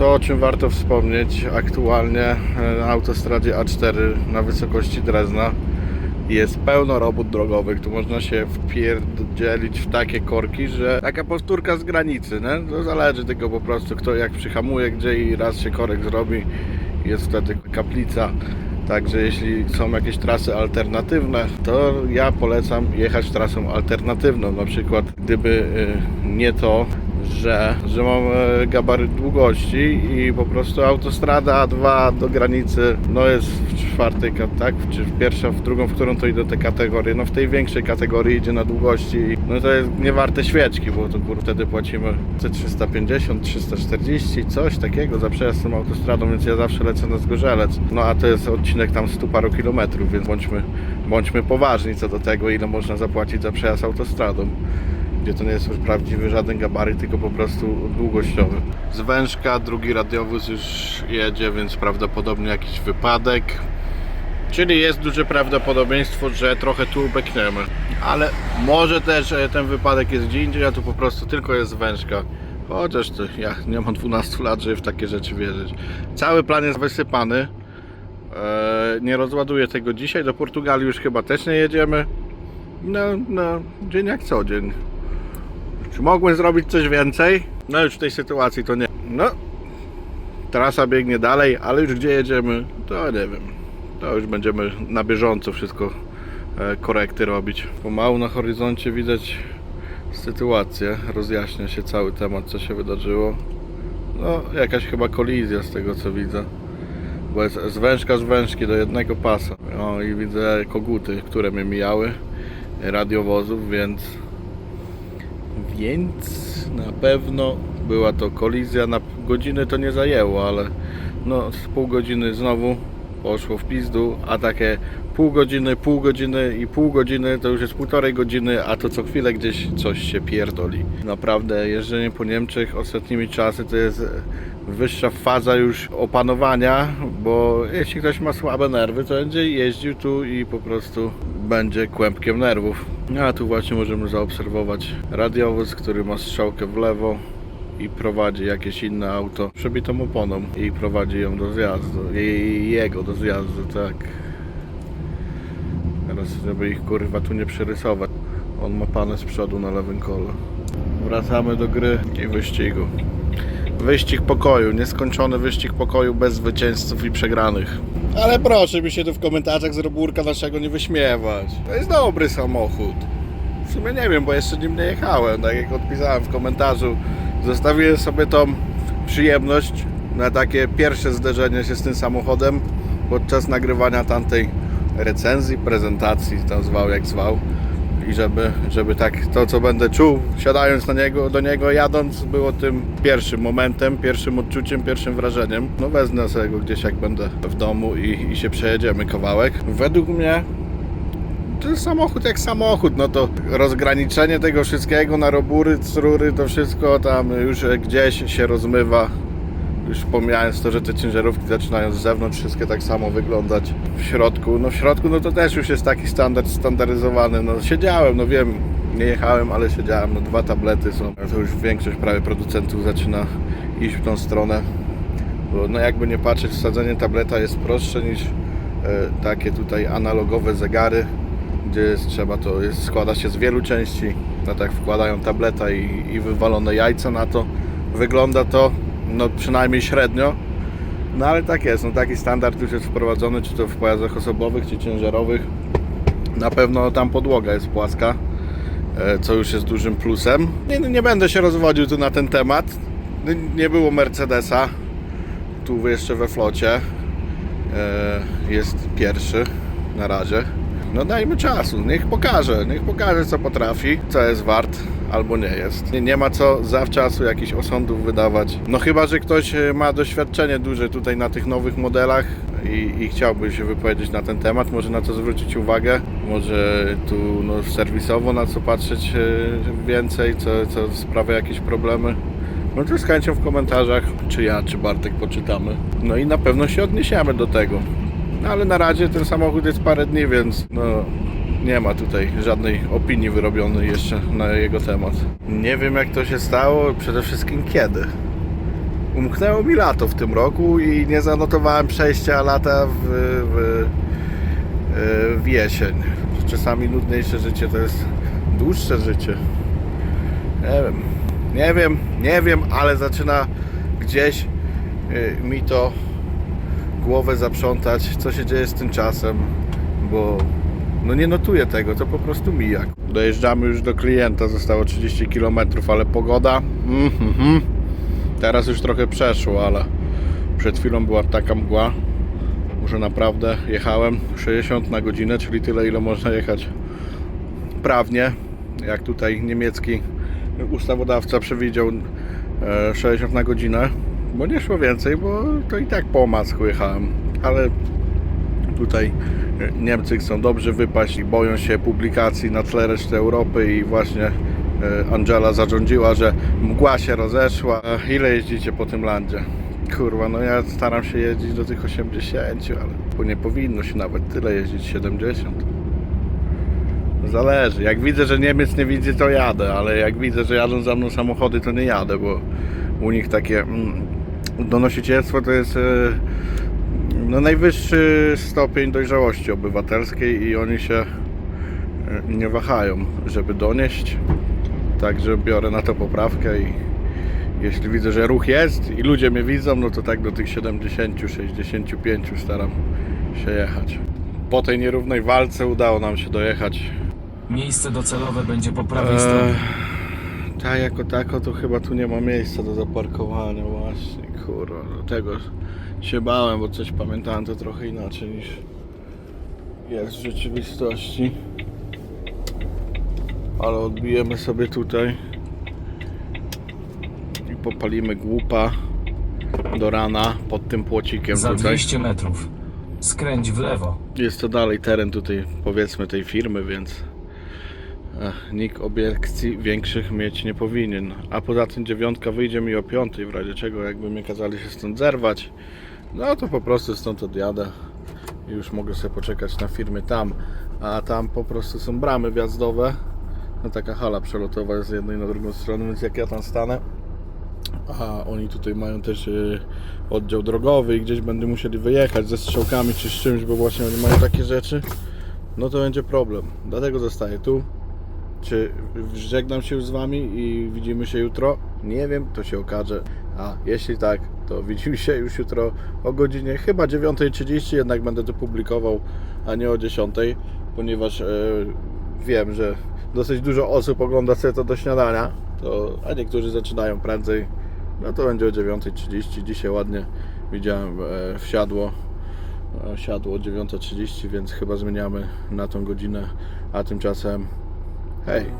To, o czym warto wspomnieć, aktualnie e, na autostradzie A4 na wysokości Drezna jest pełno robót drogowych. Tu można się wpierdzielić w takie korki, że taka powtórka z granicy, nie? To zależy tylko po prostu kto jak przyhamuje gdzie i raz się korek zrobi, jest wtedy kaplica. Także jeśli są jakieś trasy alternatywne, to ja polecam jechać trasą alternatywną. Na przykład gdyby y, nie to, że, że mam e, gabaryt długości i po prostu autostrada A2 do granicy no jest w czwartej, tak? Czy pierwsza, w drugą, w którą to idą te kategorie. No w tej większej kategorii idzie na długości. No to jest nie warte świeczki, bo to kur, wtedy płacimy te 350, 340, coś takiego za przejazd tą autostradą, więc ja zawsze lecę na Zgorzelec. No a to jest odcinek tam 100 paru kilometrów, więc bądźmy, bądźmy poważni co do tego, ile można zapłacić za przejazd autostradą gdzie to nie jest już prawdziwy żaden gabaryt, tylko po prostu długościowy. Z wężka drugi radiowóz już jedzie, więc prawdopodobnie jakiś wypadek. Czyli jest duże prawdopodobieństwo, że trochę tu ubekniemy. Ale może też e, ten wypadek jest gdzie indziej, a tu po prostu tylko jest wężka. Chociaż to ja nie mam 12 lat, żeby w takie rzeczy wierzyć. Cały plan jest wysypany. Eee, nie rozładuję tego dzisiaj. Do Portugalii już chyba też nie jedziemy. No, no, dzień jak co dzień. Czy mogłem zrobić coś więcej? No już w tej sytuacji to nie. No, trasa biegnie dalej, ale już gdzie jedziemy, to nie wiem. To już będziemy na bieżąco wszystko e, korekty robić. Pomału na horyzoncie widać sytuację, rozjaśnia się cały temat, co się wydarzyło. No, jakaś chyba kolizja z tego co widzę. Bo jest z wężka z wężki do jednego pasa. O i widzę koguty, które mnie mijały radiowozów, więc więc na pewno była to kolizja. Na godziny to nie zajęło, ale no z pół godziny znowu poszło w pizdu, a takie pół godziny, pół godziny i pół godziny to już jest półtorej godziny, a to co chwilę gdzieś coś się pierdoli. Naprawdę jeżdżenie po Niemczech ostatnimi czasy to jest wyższa faza już opanowania, bo jeśli ktoś ma słabe nerwy, to będzie jeździł tu i po prostu będzie kłębkiem nerwów. A tu właśnie możemy zaobserwować radiowóz, który ma strzałkę w lewo i prowadzi jakieś inne auto przebitą oponą i prowadzi ją do zjazdu, jej, jego do zjazdu, tak. Teraz, żeby ich kurwa tu nie przerysować. On ma panę z przodu na lewym kole. Wracamy do gry i wyścigu. Wyścig pokoju, nieskończony wyścig pokoju bez zwycięzców i przegranych. Ale proszę mi się tu w komentarzach z robórka naszego nie wyśmiewać. To jest dobry samochód. W sumie nie wiem, bo jeszcze nim nie jechałem. Tak jak odpisałem w komentarzu, zostawiłem sobie tą przyjemność na takie pierwsze zderzenie się z tym samochodem podczas nagrywania tamtej recenzji, prezentacji, tam zwał jak zwał. I żeby, żeby tak to, co będę czuł, siadając na niego, do niego, jadąc, było tym pierwszym momentem, pierwszym odczuciem, pierwszym wrażeniem. No wezmę sobie go gdzieś, jak będę w domu i, i się przejedziemy kawałek. Według mnie to samochód jak samochód, no to rozgraniczenie tego wszystkiego na robury, rury, to wszystko tam już gdzieś się rozmywa. Już pomijając to, że te ciężarówki zaczynają z zewnątrz wszystkie tak samo wyglądać. W środku, no w środku no to też już jest taki standard standaryzowany. No siedziałem, no wiem, nie jechałem, ale siedziałem, no dwa tablety są. To już większość prawie producentów zaczyna iść w tą stronę. Bo no jakby nie patrzeć, wsadzenie tableta jest prostsze niż e, takie tutaj analogowe zegary, gdzie jest, trzeba to jest, składa się z wielu części. No tak wkładają tableta i, i wywalone jajca na to. Wygląda to no przynajmniej średnio. No ale tak jest, no taki standard już jest wprowadzony, czy to w pojazdach osobowych, czy ciężarowych. Na pewno tam podłoga jest płaska, e, co już jest dużym plusem. Nie, nie będę się rozwodził tu na ten temat. N- Nie było Mercedesa, tu jeszcze we flocie. E, Jest pierwszy na razie. No dajmy czasu, niech pokaże, niech pokaże co potrafi, co jest wart albo nie jest. Nie, nie ma co zawczasu jakichś osądów wydawać. No chyba, że ktoś e, ma doświadczenie duże tutaj na tych nowych modelach i, i chciałby się wypowiedzieć na ten temat, może na to zwrócić uwagę, może tu no, serwisowo na co patrzeć e, więcej, co, co sprawia jakieś problemy. No to z chęcią w komentarzach, czy ja, czy Bartek poczytamy. No i na pewno się odniesiemy do tego. No ale na razie ten samochód jest parę dni, więc no nie ma tutaj żadnej opinii wyrobionej jeszcze na jego temat. Nie wiem jak to się stało, przede wszystkim kiedy. umknęło mi lato w tym roku i nie zanotowałem przejścia lata w, w, w jesień. Czasami nudniejsze życie to jest dłuższe życie. Nie wiem, nie wiem, nie wiem, ale zaczyna gdzieś y, mi to głowę zaprzątać, co się dzieje z tym czasem, bo no nie notuję tego, to po prostu mija. Dojeżdżamy już do klienta, zostało 30 km, ale pogoda, mm, mhm. teraz już trochę przeszło, ale przed chwilą była taka mgła, że naprawdę jechałem 60 na godzinę, czyli tyle ile można jechać prawnie, jak tutaj niemiecki ustawodawca przewidział e, 60 na godzinę, bo nie szło więcej, bo to i tak po masku jechałem, ale tutaj e, Niemcy chcą dobrze wypaść i boją się publikacji na tle reszty Europy i właśnie e, Angela zarządziła, że mgła się rozeszła. Ile jeździcie po tym landzie? Kurwa, no ja staram się jeździć do tych 80, ale nie powinno się nawet tyle jeździć, 70. Zależy. Jak widzę, że Niemiec nie widzi, to jadę, ale jak widzę, że jadą za mną samochody, to nie jadę, bo u nich takie mm, donosicielstwo to jest e, no, najwyższy stopień dojrzałości obywatelskiej i oni się e, nie wahają, żeby donieść. Także biorę na to poprawkę i jeśli widzę, że ruch jest i ludzie mnie widzą, no to tak do tych 70-65 staram się jechać. Po tej nierównej walce udało nam się dojechać Miejsce docelowe będzie po prawej stronie. Tak jako tako to chyba tu nie ma miejsca do zaparkowania właśnie, kurwa, do tego się bałem, bo coś pamiętałem to trochę inaczej niż jest w rzeczywistości. Ale odbijemy sobie tutaj i popalimy głupa do rana pod tym płocikiem Za tutaj. 200 metrów. Skręć w lewo. Jest to dalej teren tutaj, powiedzmy, tej firmy, więc nikt obiekcji większych mieć nie powinien. A poza tym dziewiątka wyjdzie mi o piątej, w razie czego jakby mnie kazali się stąd zerwać, no to po prostu stąd odjadę i już mogę sobie poczekać na firmy tam. A tam po prostu są bramy wjazdowe, no taka hala przelotowa jest z jednej na drugą stronę, więc jak ja tam stanę, a oni tutaj mają też y, oddział drogowy i gdzieś będę musieli wyjechać ze strzałkami czy z czymś, bo właśnie oni mają takie rzeczy, no to będzie problem. Dlatego zostaję tu. Czy żegnam się już z Wami i widzimy się jutro? Nie wiem, to się okaże. A jeśli tak, to widzimy się już jutro o godzinie chyba 9.30, jednak będę to publikował, a nie o 10.00, ponieważ e, wiem, że dosyć dużo osób ogląda sobie to do śniadania, to, a niektórzy zaczynają prędzej. No to będzie o 9.30. Dzisiaj ładnie widziałem e, wsiadło. E, siadło o 9.30, więc chyba zmieniamy na tą godzinę, a tymczasem hey,